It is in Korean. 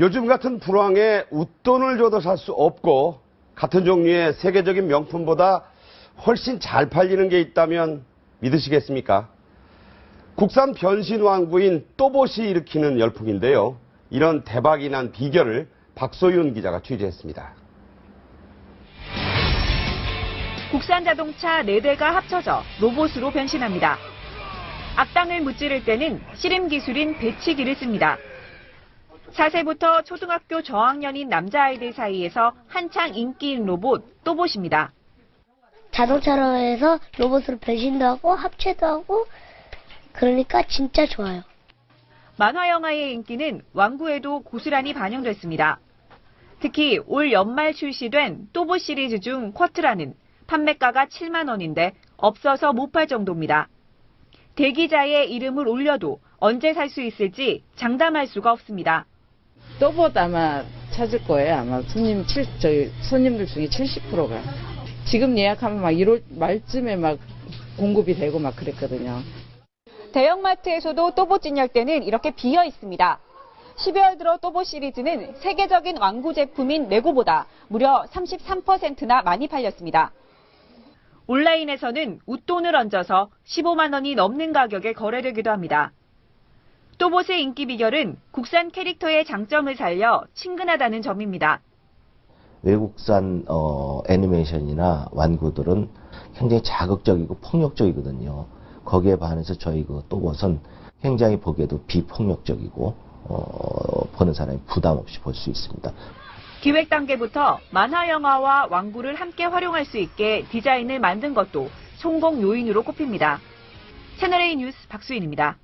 요즘 같은 불황에 웃돈을 줘도 살 수 없고 같은 종류의 세계적인 명품보다 훨씬 잘 팔리는 게 있다면 믿으시겠습니까? 국산 변신 왕구인 또봇이 일으키는 열풍인데요. 이런 대박이 난 비결을 박소윤 기자가 취재했습니다. 국산 자동차 4대가 합쳐져 로봇으로 변신합니다. 악당을 무찌를 때는 씨름 기술인 배치기를 씁니다. 4세부터 초등학교 저학년인 남자아이들 사이에서 한창 인기인 로봇 또봇입니다. 자동차로 해서 로봇으로 변신도 하고 합체도 하고 그러니까 진짜 좋아요. 만화 영화의 인기는 왕구에도 고스란히 반영됐습니다. 특히 올 연말 출시된 또봇 시리즈 중 쿼트라는 판매가가 7만 원인데 없어서 못 팔 정도입니다. 대기자의 이름을 올려도 언제 살 수 있을지 장담할 수가 없습니다. 또봇 아마 찾을 거예요. 아마 손님 칠, 저희 손님들 중에 70%가. 지금 예약하면 막 1월 말쯤에 막 공급이 되고 막 그랬거든요. 대형마트에서도 또봇 진열대는 이렇게 비어 있습니다. 12월 들어 또봇 시리즈는 세계적인 왕구 제품인 레고보다 무려 33%나 많이 팔렸습니다. 온라인에서는 웃돈을 얹어서 15만 원이 넘는 가격에 거래되기도 합니다. 또봇의 인기 비결은 국산 캐릭터의 장점을 살려 친근하다는 점입니다. 외국산 어, 애니메이션이나 완구들은 굉장히 자극적이고 폭력적이거든요. 거기에 반해서 저희 그 또봇은 굉장히 보기에도 비폭력적이고 어, 보는 사람이 부담 없이 볼 수 있습니다. 기획 단계부터 만화 영화와 왕구를 함께 활용할 수 있게 디자인을 만든 것도 성공 요인으로 꼽힙니다. 채널A 뉴스 박수인입니다.